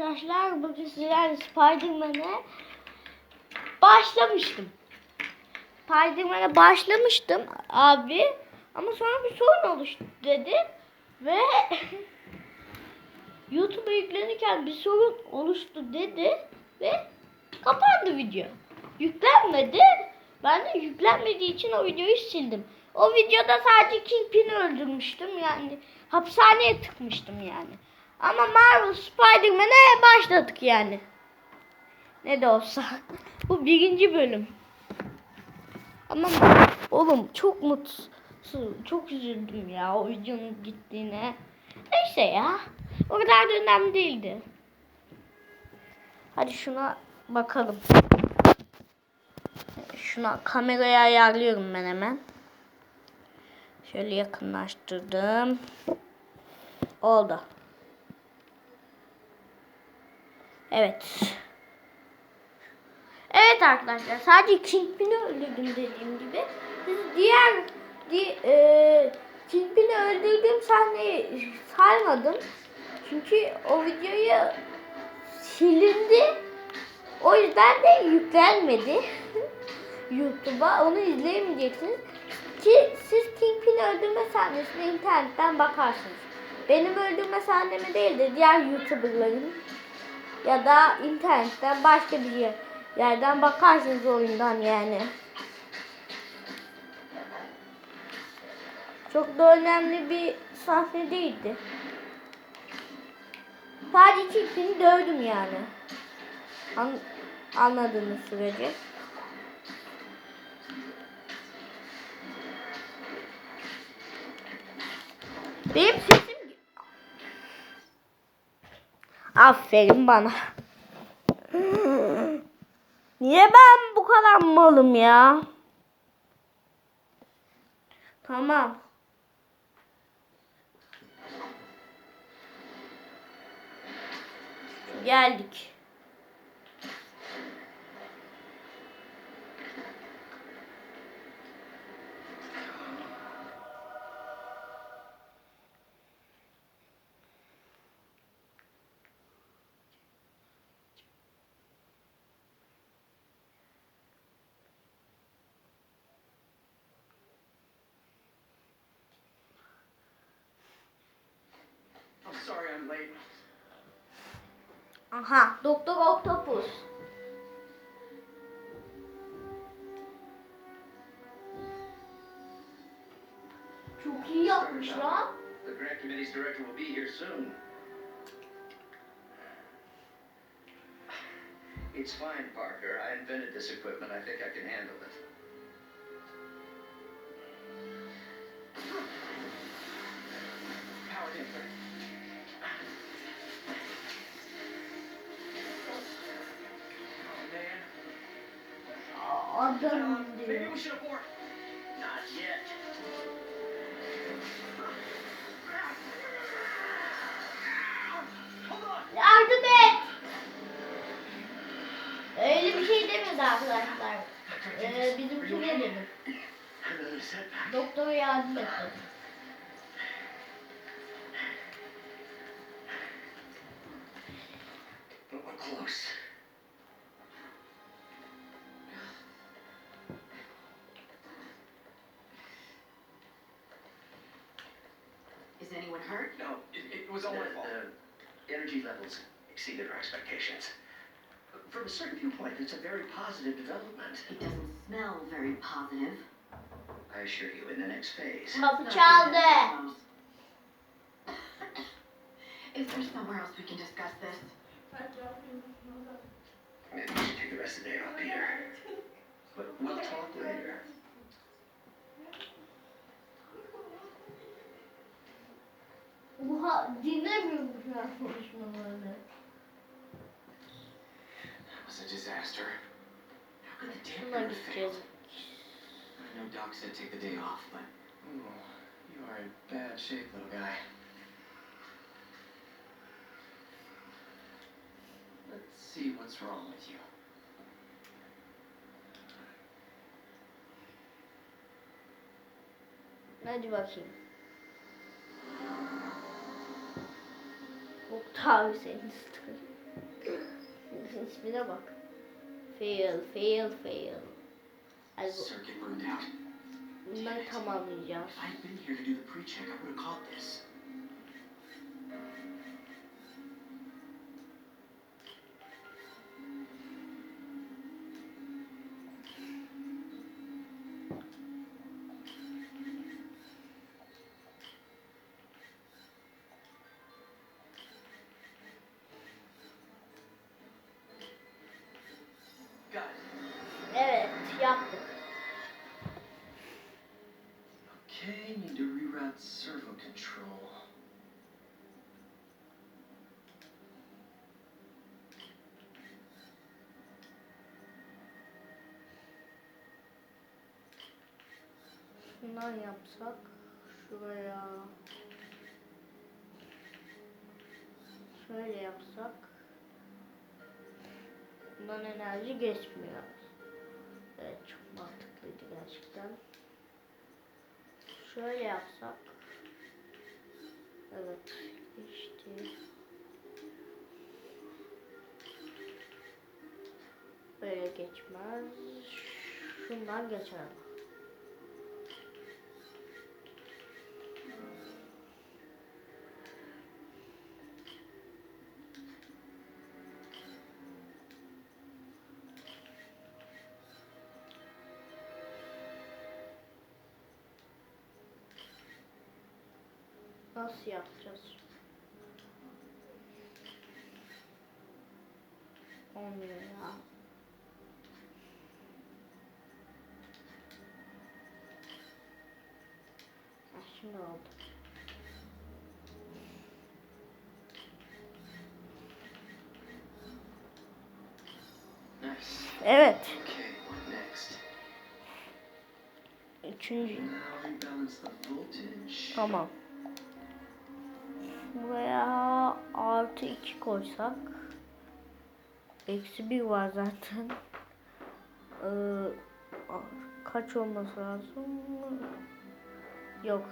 arkadaşlar. Bugün sizlerle Spider-Man'e başlamıştım. Spider-Man'e başlamıştım abi. Ama sonra bir sorun oluştu dedi. Ve YouTube'a yüklenirken bir sorun oluştu dedi. Ve kapandı video. Yüklenmedi. Ben de yüklenmediği için o videoyu sildim. O videoda sadece Kingpin'i öldürmüştüm yani. Hapishaneye tıkmıştım yani. Ama Marvel Spider-Man'e başladık yani. Ne de olsa. Bu birinci bölüm. Ama oğlum çok mutsuz. Çok üzüldüm ya o videonun gittiğine. Neyse ya. O kadar da önemli değildi. Hadi şuna bakalım. Şuna kamerayı ayarlıyorum ben hemen. Şöyle yakınlaştırdım. Oldu. Evet. Evet arkadaşlar sadece Kingpin'i öldürdüm dediğim gibi. Siz diğer di, e, Kingpin'i öldürdüğüm sahneyi saymadım. Çünkü o videoyu silindi. O yüzden de yüklenmedi. YouTube'a onu izleyemeyeceksiniz. Ki siz Kingpin'i öldürme sahnesine internetten bakarsınız. Benim öldürme sahnemi değil de diğer YouTuber'ların ya da internetten başka bir yer, yerden bakarsınız oyundan yani. Çok da önemli bir sahne değildi. Sadece Kingpin'i dövdüm yani. An anladığınız sürece. Benim sesim... Aferin bana. Niye ben bu kadar malım ya? Tamam. Geldik. I'm sorry I'm late. Aha, Doktor Octopus. Çok iyi yapmış lan. The grant committee's director will be here soon. It's fine, Parker. I invented this equipment. I think I can handle it. Adam. Yardım et. Öyle bir şey demedi arkadaşlar. Ee, bizimkine dedim. Doktora yardım et dedim. But we're close. Energy levels exceeded our expectations. From a certain viewpoint, it's a very positive development. It doesn't smell very positive. I assure you, in the next phase, Kapı çaldı. Is there somewhere else we can discuss this? maybe we should take the rest of the day off, Peter. But we'll talk later. Oha dinlemiyormuş ben konuşmalarını. That was a disaster. How could the damn Şuna thing fail? I know Doc said take the day off, but oh, you are in bad shape, little guy. Let's see what's wrong with you. Hadi bakayım. Taviz enstitü. İsmine bak. Fail, fail, fail. Ay bu. Bundan tamamlayacağız. Reroute servo control. Şundan yapsak şuraya şöyle yapsak bundan enerji geçmiyor. Evet çok mantıklıydı gerçekten. Şöyle yapsak Evet geçti. Böyle geçmez. Şundan geçer Nasıl yapacağız? Olmuyor ya. Ha, şimdi oldu. Evet. Üçüncü. Tamam. Buraya artı iki koysak. Eksi bir var zaten. Ee, kaç olması lazım? Yok.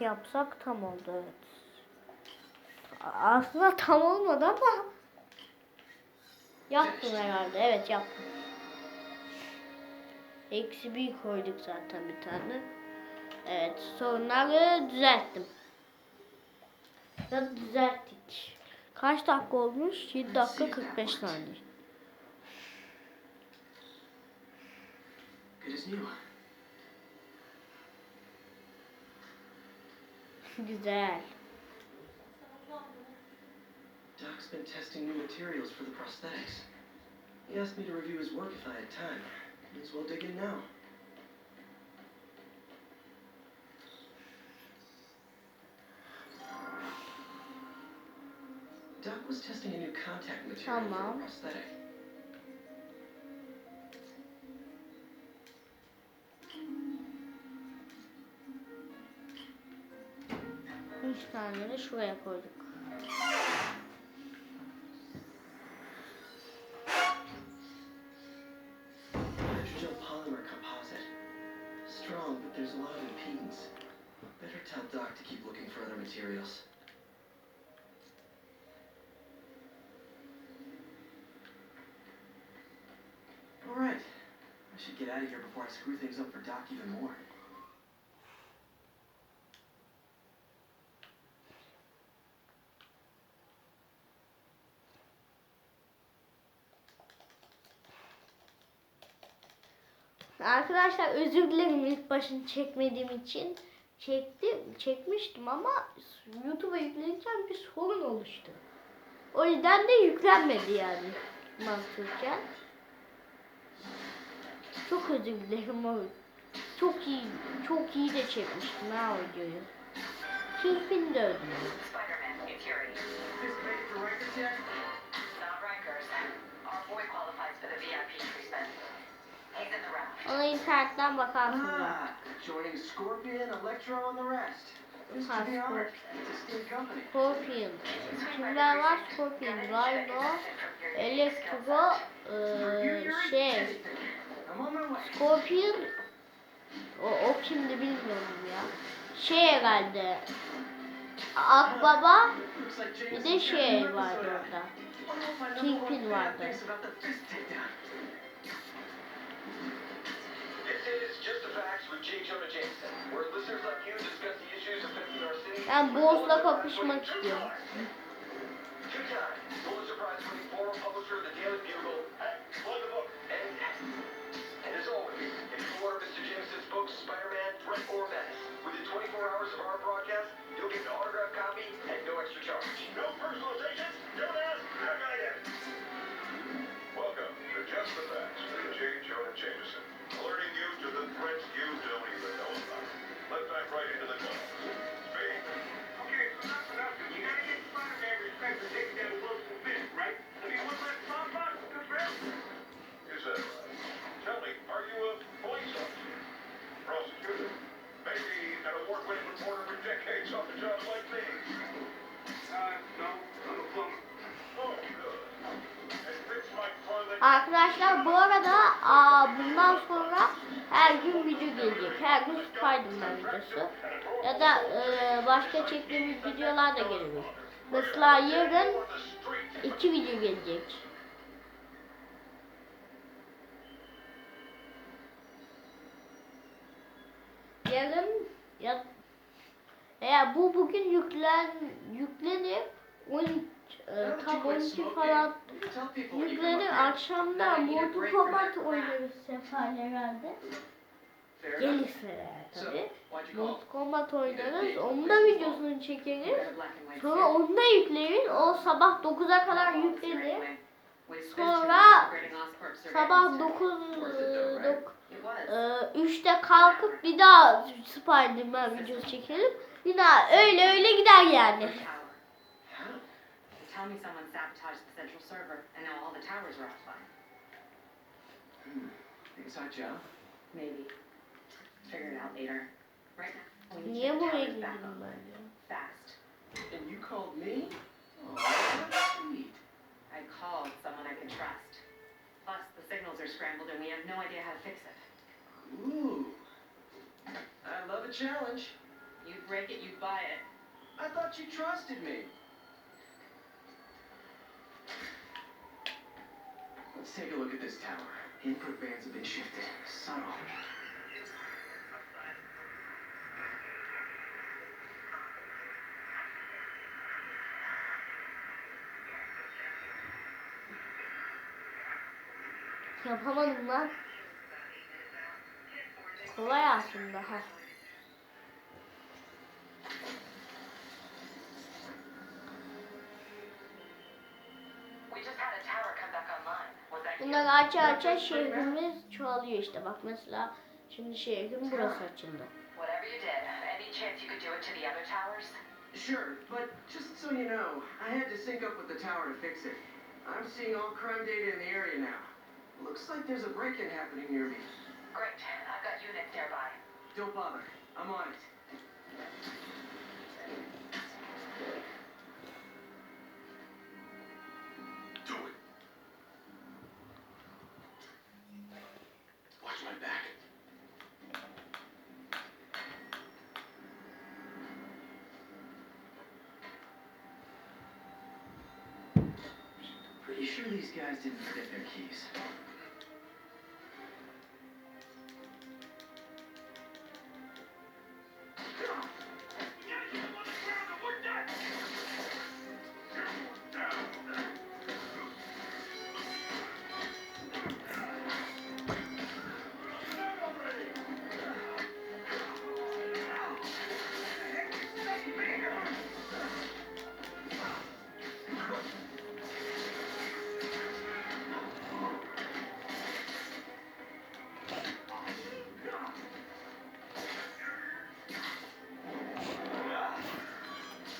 Yapsak tam oldu evet. Aslında tam olmadı ama yaptım herhalde. Evet yaptım. Eksi bir koyduk zaten bir tane. Evet sorunları düzelttim. Ya düzelttik. Kaç dakika olmuş? 7 dakika 45 saniye. Güzel. Doc's been testing new materials for the prosthetics. He asked me to review his work if I had time. May as well dig in now. Doc was testing a new contact material for Tamam. the prosthetic. Üç tane de şuraya koyduk. Hydrogel polymer composite. Strong, but there's a lot of impedance. Better tell Doc to keep looking for other materials. Should get out of here before I screw things up for Doc even more. Arkadaşlar özür dilerim ilk başını çekmediğim için. Çektim, çekmiştim ama YouTube'a yüklenirken bir sorun oluştu. O yüzden de yüklenmedi yani mantıken. Çok özür dilerim o. Çok iyi, çok iyi de çekmiştim ha o videoyu. Kingpin de öldürdüm. Ona internetten bakarsınız Ah, artık. joining Scorpion, Electro, and the rest. Ah. Scorpion. Kimler var? Scorpion, Rhino, Electro, eee, şey, Scorpion o, o kimdi bilmiyorum ya. Şey herhalde Akbaba bir de şey vardı orada. Kingpin vardı. thinks about the fist no. Welcome to Just the Facts. Jonah Jameson, alerting you to the threats you don't even know about. Let's dive right into the. Videosu. Ya da e, başka çektiğimiz videolar da gelecek. Mesela yarın iki video gelecek. Yarın ya eğer bu bugün yüklen yüklenir 12 e, tam 12 falan yüklenir akşamda Mortal Kombat oynarız Sefer herhalde. Gelirse tabi. Mortal Kombat oynarız. Onun da videosunu çekeriz. Sonra onu da yükleriz. O sabah 9'a kadar yüklenir. Sonra sabah 9 3'te kalkıp bir daha Spider-Man videosu çekelim. Bir daha öyle öyle gider yani. How? Tell me someone sabotaged the central server, and now all the towers are offline. Hmm. Inside job? Maybe. Figure it out later. Right now, we need to get the towers back on. ben ya? Fast. And you called me? Oh, that's sweet. I called someone I can trust. Plus, the signals are scrambled, and we have no idea how to fix it. Ooh. I love a challenge. You break it, you buy it. I thought you trusted me. Let's take a look at this tower. Input bands have been shifted. Subtle. Yapamadım lan. Kolay aslında. You? Bunları aça aça şehrimiz çoğalıyor işte. Bak mesela şimdi şehrin burası açıldı. Sure, but just so you know, I had to sync up with the tower to fix it. I'm seeing all crime data in the area now. Looks like there's a break-in happening near me. Great. I've got units nearby. Don't bother. I'm on it. Do it. Watch my back. Pretty sure these guys didn't forget their keys.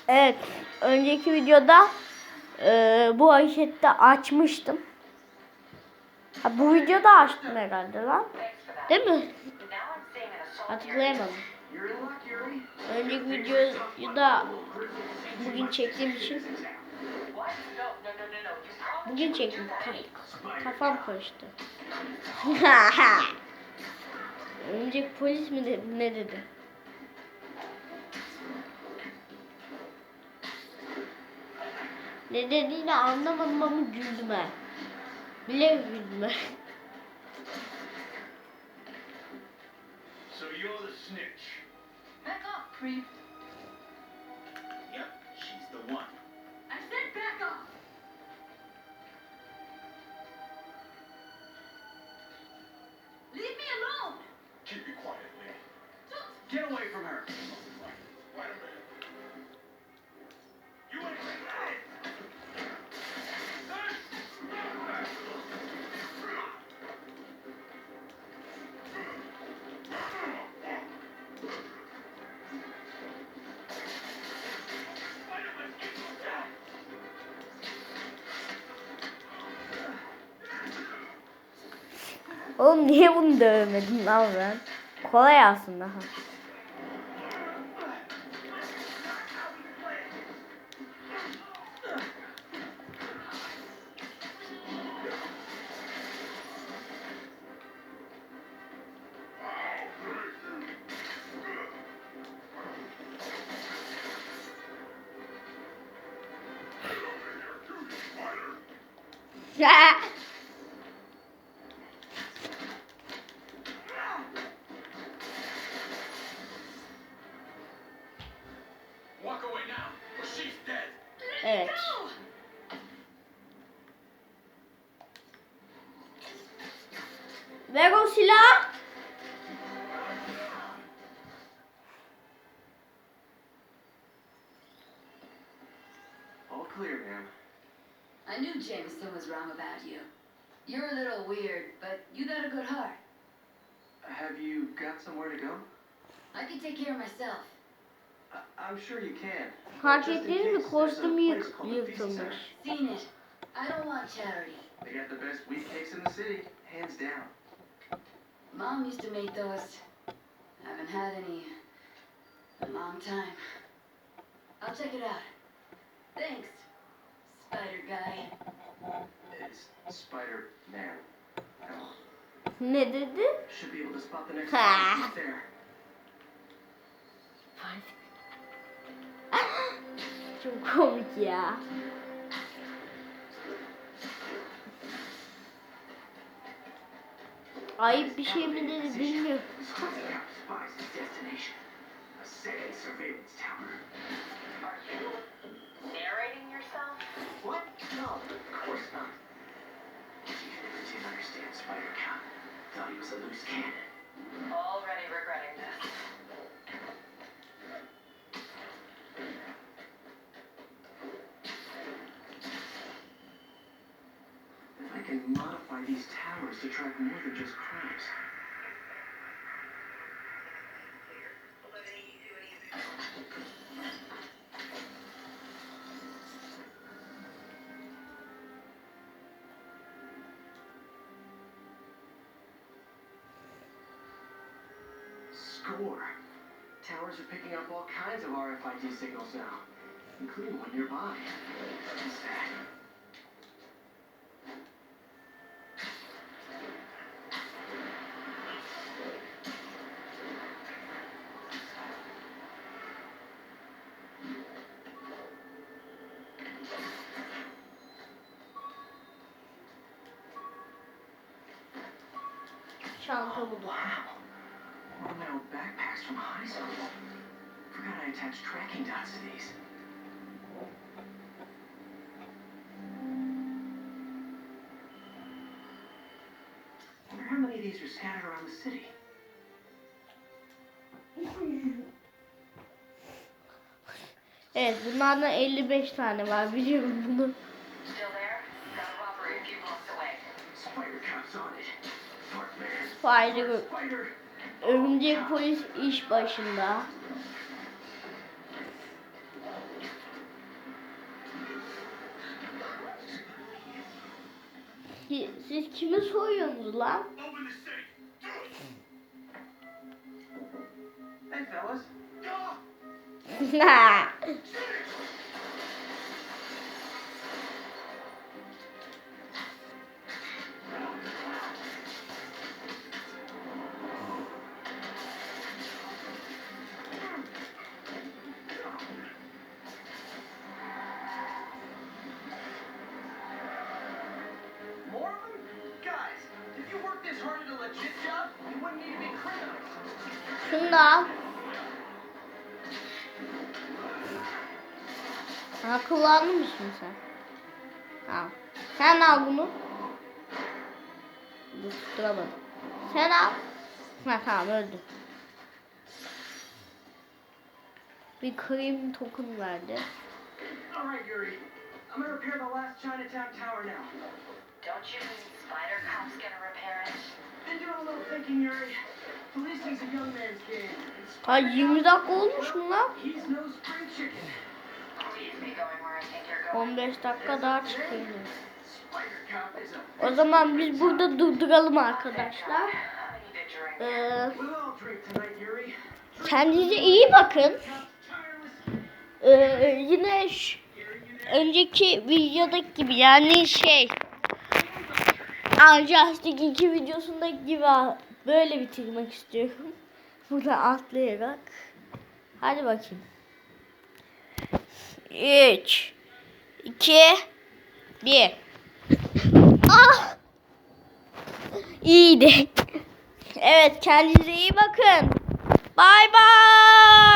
Evet. Önceki videoda e, bu harekette açmıştım. Ha, bu videoda açtım herhalde lan. Değil mi? Hatırlayamadım. Önceki videoyu da bugün çektiğim için bugün çektim. Kafam karıştı. Önce polis mi dedi, ne dedi? Ne dediğini anlamadım ama güldüm. Bile güldüm. So you're the snitch. Back off, creep. Yep, she's the one. I said back off. Leave me alone. Keep it quiet, Lee. Get away from her. Wait a minute. Oğlum niye bunu dövmedim lan ben? Kolay aslında. Ha. Walk clear, ma'am. I knew Jameson was wrong about you. You're a little weird, but you got a good heart. Have you got somewhere to go? I can take care of myself. I- I'm sure you can. Fark Just in ettiniz mi? case, there's a Kostümü place yık- called the Feast Seen it. I don't want charity. They got the best wheat cakes in the city, hands down. Mom used to make those. I Haven't had any in a long time. I'll check it out. Thanks, Spider Guy. It's Spider Man. Ne dedi? Should be able to spot the next Ha. one there. Çok komik ya. Ayıp bir şey mi dedi bilmiyorum. Spider Cop. Thought he was a loose cannon. Already regretting this. If I can modify these towers to track more than just crimes. Towers are picking up all kinds of RFID signals now, including one nearby. What's that? Çanta. Wow. Old backpacks from high school. Forgot I attached tracking dots to these. Wonder how many of these are scattered around the city. Evet bunlardan 55 tane var biliyorum bunu. Still there? Got a robbery a few blocks away. Spider Örümcek polis iş başında. Ki- Siz kimi soyuyorsunuz lan? Hey fellas. Şunu da al. Ha kullandın mısın sen? Al. Sen al bunu. Tutturamadım. Sen al. Ha tamam öldü. Bir cream token verdi. All right, Yuri. I'm gonna repair the last Chinatown tower now. Don't you mean Spider Cop's gonna repair it? Been doing a little thinking, Yuri. Policing's a young man's game. Ha Spider 20 Cop- dakika olmuş mu lan? He's no spring chicken. Please be going where I think you're going. 15 dakika daha çıkıyor. O zaman biz burada durduralım arkadaşlar. Ee, kendinize iyi bakın. Ee, yine önceki videodaki gibi yani şey Unjustice 2 videosundaki gibi böyle bitirmek istiyorum. Burada atlayarak. Hadi bakayım. 3 2 1 Ah! İyiydi. Evet kendinize iyi bakın. Bay bay.